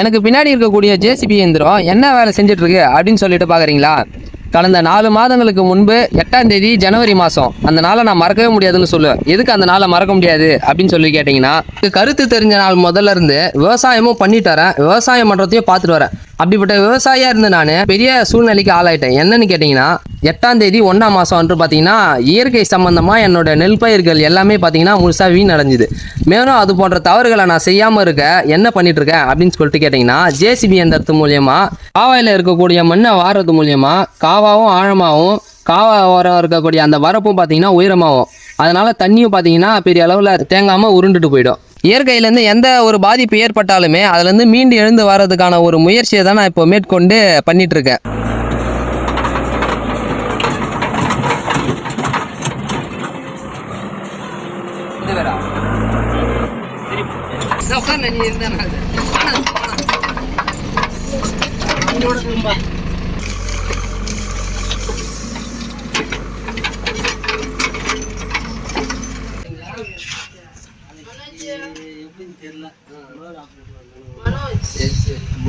எனக்கு பின்னாடி இருக்கக்கூடிய ஜேசிபி இயந்திரம் என்ன வேலை செஞ்சிட்ருக்கு அப்படின்னு சொல்லிட்டு பார்க்குறீங்களா கடந்த நாலு மாதங்களுக்கு முன்பு எட்டாம் தேதி ஜனவரி மாதம் அந்த நாளை நான் மறக்கவே முடியாதுன்னு சொல்லுவேன். எதுக்கு அந்த நாளை மறக்க முடியாது அப்படின்னு சொல்லி கேட்டிங்கன்னா கருத்து தெரிஞ்ச நாள் முதல்ல இருந்து விவசாயமும் பண்ணிட்டு வரேன். விவசாயம் பண்ணுறதையும் பார்த்துட்டு வரேன். அப்படிப்பட்ட விவசாயியாக இருந்து நான். பெரிய சூழ்நிலைக்கு ஆளாயிட்டேன். என்னன்னு கேட்டிங்கன்னா எட்டாம் தேதி ஒன்றாம் மாதம் வந்து பார்த்தீங்கன்னா இயற்கை சம்மந்தமாக என்னோட நெல் பயிர்கள் எல்லாமே பார்த்தீங்கன்னா முழுசாக வீண் அடைஞ்சுது மேலும் அது போன்ற தவறுகளை நான் செய்யாமல் இருக்க என்ன பண்ணிட்டு இருக்கேன் அப்படின்னு சொல்லிட்டு கேட்டிங்கன்னா ஜேசிபி எந்திரத்து மூலியமாக காவாயில் இருக்கக்கூடிய மண்ணை வாரது மூலியமாக காவாவும் ஆழமாகவும் காவா ஓரம் இருக்கக்கூடிய அந்த வரப்பும் பார்த்தீங்கன்னா உயரமாகும் அதனால் தண்ணியும் பார்த்தீங்கன்னா பெரிய அளவில் தேங்காமல் உருண்டுட்டு போயிடும். இயற்கையிலேருந்து எந்த ஒரு பாதிப்பு ஏற்பட்டாலுமே அதுலேருந்து மீண்டு எழுந்து வர்றதுக்கான ஒரு முயற்சியை தான் நான் இப்போ மேற்கொண்டு பண்ணிட்டு இருக்கேன் நீ இருந்தா அது. வேணாம், வேணாம்.